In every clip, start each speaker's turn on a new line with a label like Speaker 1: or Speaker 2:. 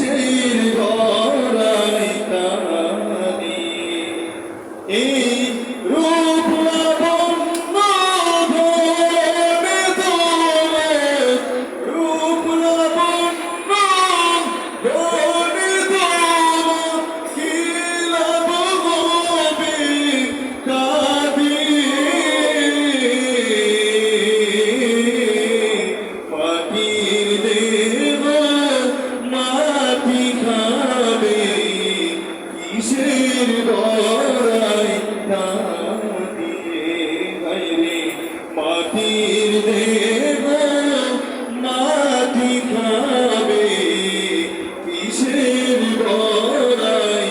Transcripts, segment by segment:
Speaker 1: شيء মাটির দেব মাটি খাবে কিসের বড়াই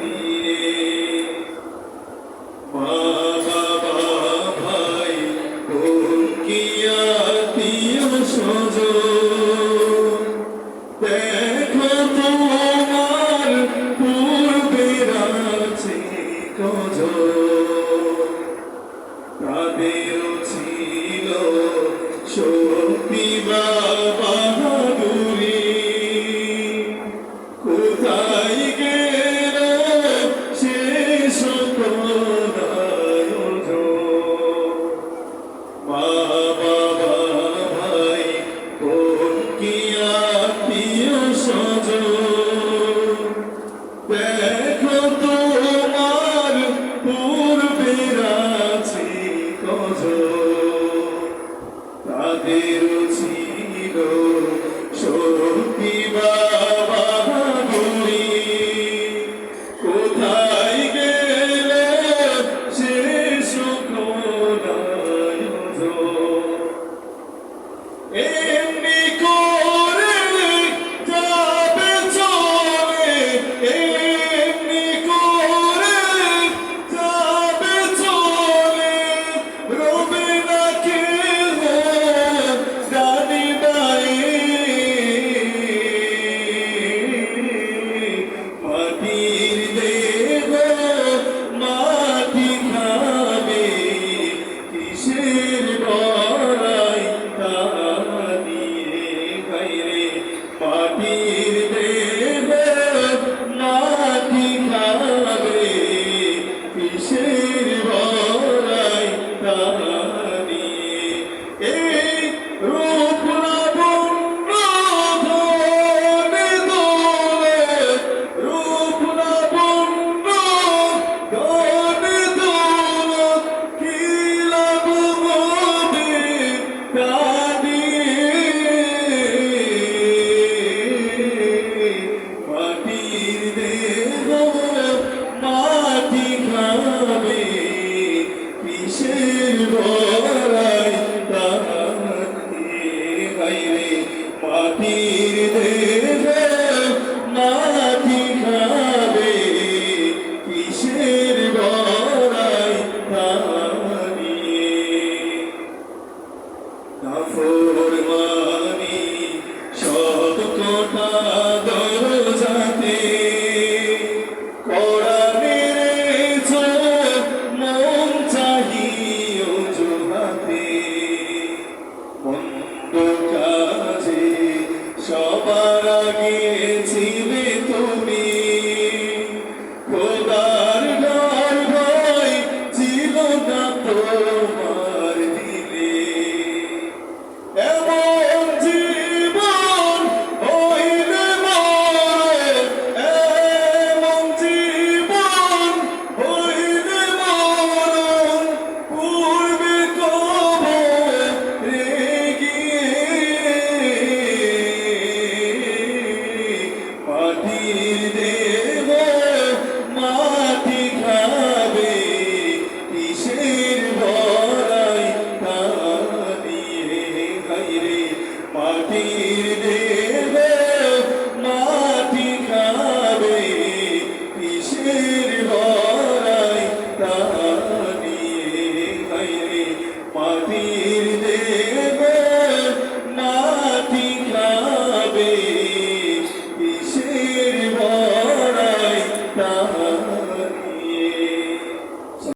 Speaker 1: দিয়ে মা বাবা ভাই ও কিয়া দিও সজো। Adeus, মারা গিয়ে